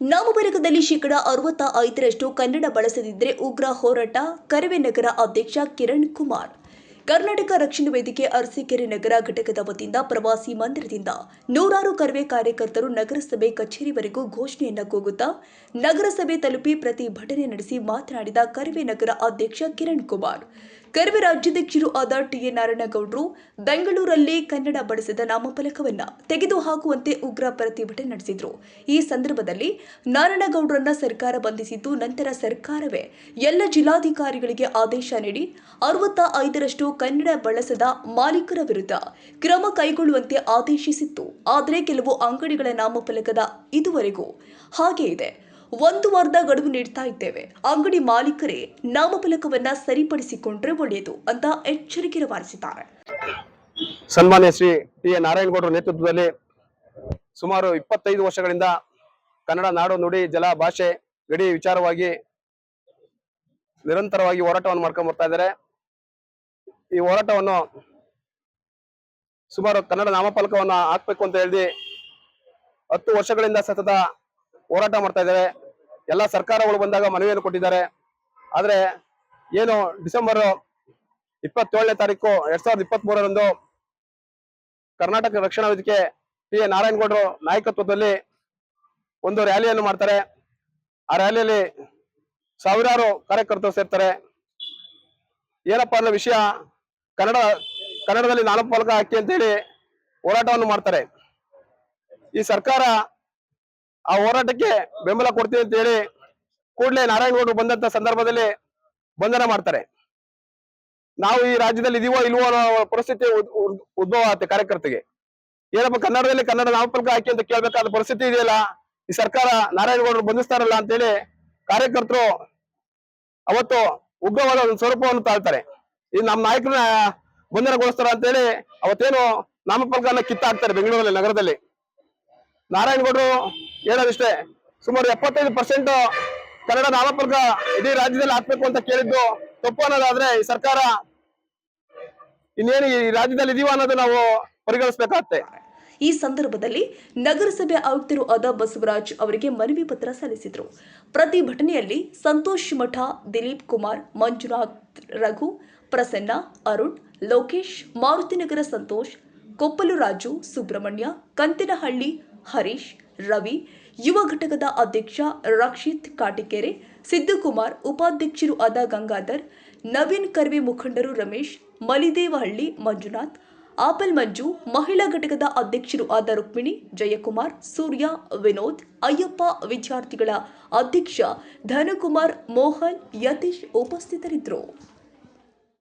ನಾಮಫಲಕದಲ್ಲಿ ಶೇಕಡ ಅರವತ್ತ ಐದರಷ್ಟು ಕನ್ನಡ ಬಳಸದಿದ್ದರೆ ಉಗ್ರ ಹೋರಾಟ ಕರವೆ ನಗರ ಅಧ್ಯಕ್ಷ ಕಿರಣ್ ಕುಮಾರ್. ಕರ್ನಾಟಕ ರಕ್ಷಣಾ ವೇದಿಕೆ ಅರಸೀಕೆರೆ ನಗರ ಘಟಕದ ವತಿಯಿಂದ ಪ್ರವಾಸಿ ಮಂದಿರದಿಂದ ನೂರಾರು ಕರವೆ ಕಾರ್ಯಕರ್ತರು ನಗರಸಭೆ ಕಚೇರಿವರೆಗೂ ಘೋಷಣೆಯನ್ನು ಕೂಗುತ್ತಾ, ನಗರಸಭೆ ತಲುಪಿ ಪ್ರತಿಭಟನೆ ನಡೆಸಿ ಮಾತನಾಡಿದ ಕರವೇ ನಗರ ಅಧ್ಯಕ್ಷ ಕಿರಣ್ ಕುಮಾರ್. ಕರವೇ ರಾಜ್ಯಾಧ್ಯಕ್ಷರು ಆದ ಟಿಎ ನಾರಾಯಣಗೌಡರು ಬೆಂಗಳೂರಲ್ಲಿ ಕನ್ನಡ ಬಳಸದ ನಾಮಫಲಕವನ್ನು ತೆಗೆದುಹಾಕುವಂತೆ ಉಗ್ರ ಪ್ರತಿಭಟನೆ ನಡೆಸಿದ್ರು. ಈ ಸಂದರ್ಭದಲ್ಲಿ ನಾರಾಯಣಗೌಡರನ್ನ ಸರ್ಕಾರ ಬಂಧಿಸಿದ್ದು ನಂತರ ಸರ್ಕಾರವೇ ಎಲ್ಲ ಜಿಲ್ಲಾಧಿಕಾರಿಗಳಿಗೆ ಆದೇಶ ನೀಡಿ ಅರವತ್ತ ಐದರಷ್ಟು ಕನ್ನಡ ಬಳಸದ ಮಾಲೀಕರ ವಿರುದ್ಧ ಕ್ರಮ ಕೈಗೊಳ್ಳುವಂತೆ ಆದೇಶಿಸಿತ್ತು. ಆದರೆ ಕೆಲವು ಅಂಗಡಿಗಳ ನಾಮಫಲಕದ ಇದುವರೆಗೂ ಹಾಗೆ ಇದೆ. ಒಂದು ವಾರದ ಗಡುವು ನೀಡ್ತಾ ಇದ್ದೇವೆ. ಅಂಗಡಿ ಮಾಲೀಕರೇ, ನಾಮಫಲಕವನ್ನ ಸರಿಪಡಿಸಿಕೊಂಡ್ರೆ ಒಳ್ಳೆಯದು ಅಂತ ಎಚ್ಚರಿಕೆ ರವಾನಿಸಿದ್ದಾರೆ. ಸನ್ಮಾನ್ಯ ಶ್ರೀ ಟಿ ಎ ನಾರಾಯಣಗೌಡರ ನೇತೃತ್ವದಲ್ಲಿ ಸುಮಾರು ಇಪ್ಪತ್ತೈದು ವರ್ಷಗಳಿಂದ ಕನ್ನಡ ನಾಡು ನುಡಿ ಜಲ ಭಾಷೆ ಗಡಿ ವಿಚಾರವಾಗಿ ನಿರಂತರವಾಗಿ ಹೋರಾಟವನ್ನು ಮಾಡ್ಕೊಂಡು ಬರ್ತಾ ಇದ್ದಾರೆ. ಈ ಹೋರಾಟವನ್ನು ಸುಮಾರು ಕನ್ನಡ ನಾಮಫಲಕವನ್ನು ಹಾಕ್ಬೇಕು ಅಂತ ಹೇಳಿ ಹತ್ತು ವರ್ಷಗಳಿಂದ ಸತತ ಹೋರಾಟ ಮಾಡ್ತಾ ಇದ್ದಾರೆ. ಎಲ್ಲ ಸರ್ಕಾರಗಳು ಬಂದಾಗ ಮನವಿಯನ್ನು ಕೊಟ್ಟಿದ್ದಾರೆ. ಆದರೆ ಏನು ಡಿಸೆಂಬರ್ ಇಪ್ಪತ್ತೇಳನೇ ತಾರೀಕು ಎರಡ್ ಸಾವಿರದ ಇಪ್ಪತ್ತ್ ಮೂರರಂದು ಕರ್ನಾಟಕ ರಕ್ಷಣಾ ವೇದಿಕೆ ಪಿ ಎ ನಾರಾಯಣಗೌಡರು ನಾಯಕತ್ವದಲ್ಲಿ ಒಂದು ರ್ಯಾಲಿಯನ್ನು ಮಾಡ್ತಾರೆ. ಆ ರ್ಯಾಲಿಯಲ್ಲಿ ಸಾವಿರಾರು ಕಾರ್ಯಕರ್ತರು ಸೇರ್ತಾರೆ. ಏನಪ್ಪ ಅನ್ನೋ ವಿಷಯ, ಕನ್ನಡ, ಕನ್ನಡದಲ್ಲಿ ನಾಮಫಲಕ ಹಾಕಿ ಅಂತೇಳಿ ಹೋರಾಟವನ್ನು ಮಾಡ್ತಾರೆ. ಈ ಸರ್ಕಾರ ಆ ಹೋರಾಟಕ್ಕೆ ಬೆಂಬಲ ಕೊಡ್ತೀವಿ ಅಂತ ಹೇಳಿ ಕೂಡಲೇ ನಾರಾಯಣಗೌಡರು ಬಂದಂತ ಸಂದರ್ಭದಲ್ಲಿ ಬಂಧನ ಮಾಡ್ತಾರೆ. ನಾವು ಈ ರಾಜ್ಯದಲ್ಲಿ ಇದೀವೋ ಇಲ್ವೋ ಅನ್ನೋ ಪರಿಸ್ಥಿತಿ ಉದ್- ಉದ್- ಉದ್ಭವ ಆಗುತ್ತೆ ಕಾರ್ಯಕರ್ತರಿಗೆ. ಏನಪ್ಪ ಕನ್ನಡದಲ್ಲಿ ಕನ್ನಡ ನಾಮಫಲಕ ಹಾಕಿ ಅಂತ ಕೇಳಬೇಕಾದ ಪರಿಸ್ಥಿತಿ ಇದೆಯಲ್ಲ, ಈ ಸರ್ಕಾರ ನಾರಾಯಣಗೌಡರು ಬಂಧಿಸ್ತಾರಲ್ಲ ಅಂತೇಳಿ ಕಾರ್ಯಕರ್ತರು ಅವತ್ತು ಉಗ್ರವಾದ ಒಂದು ಸ್ವರೂಪವನ್ನು ತಾಳ್ತಾರೆ. ಈ ನಮ್ಮ ನಾಯಕರನ್ನ ಬಂಧನಗೊಳಿಸ್ತಾರ ಅಂತೇಳಿ ಅವತ್ತೇನು ನಾಮಫಲಕನ ಕಿತ್ತಾಕ್ತಾರೆ ಬೆಂಗಳೂರಲ್ಲಿ ನಗರದಲ್ಲಿ. ನಾರಾಯಣಗೌಡರು ಹೇಳೋದಿಷ್ಟೇ, ಸುಮಾರು ಎಪ್ಪತ್ತೈದು ಪರ್ಸೆಂಟ್ ಕನ್ನಡ ನಾಮಫಲಕ ಇಡೀ ರಾಜ್ಯದಲ್ಲಿ ಹಾಕ್ಬೇಕು ಅಂತ ಕೇಳಿದ್ದು ತಪ್ಪು ಅನ್ನೋದಾದ್ರೆ ಈ ಸರ್ಕಾರ ಇನ್ನೇನು ಈ ರಾಜ್ಯದಲ್ಲಿ ಇದೀವ ಅನ್ನೋದು ನಾವು ಪರಿಗಣಿಸಬೇಕಾಗತ್ತೆ. ಈ ಸಂದರ್ಭದಲ್ಲಿ ನಗರಸಭೆ ಆಯುಕ್ತರು ಆದ ಬಸವರಾಜ್ ಅವರಿಗೆ ಮನವಿ ಪತ್ರ ಸಲ್ಲಿಸಿದರು. ಪ್ರತಿಭಟನೆಯಲ್ಲಿ ಸಂತೋಷ್ ಮಠ, ದಿಲೀಪ್ ಕುಮಾರ್, ಮಂಜುನಾಥ್ ರಘು, ಪ್ರಸನ್ನ, ಅರುಣ್, ಲೋಕೇಶ್ ಮಾರುತಿನಗರ ಸಂತೋಷ್, ಕೊಪ್ಪಲು ರಾಜು, ಸುಬ್ರಹ್ಮಣ್ಯ, ಕಂತಿನಹಳ್ಳಿ ಹರೀಶ್, ರವಿ, ಯುವ ಘಟಕದ ಅಧ್ಯಕ್ಷ ರಕ್ಷಿತ್ ಕಾಟಿಕೆರೆ ಸಿದ್ದುಕುಮಾರ್ ಉಪಾಧ್ಯಕ್ಷರು ಆದ ಗಂಗಾಧರ್, ನವೀನ್ ಕರ್ವೆ ಮುಖಂಡರು ರಮೇಶ್, ಮಲಿದೇವಹಳ್ಳಿ ಮಂಜುನಾಥ್, ಆಪಲ್ ಮಂಜು, ಮಹಿಳಾ ಘಟಕದ ಅಧ್ಯಕ್ಷರು ಆದ ರುಕ್ಮಿಣಿ, ಜಯಕುಮಾರ್, ಸೂರ್ಯ, ವಿನೋದ್, ಅಯ್ಯಪ್ಪ ವಿದ್ಯಾರ್ಥಿಗಳ ಅಧ್ಯಕ್ಷ ಧನಕುಮಾರ್, ಮೋಹನ್, ಯತೀಶ್ ಉಪಸ್ಥಿತರಿದ್ದರು.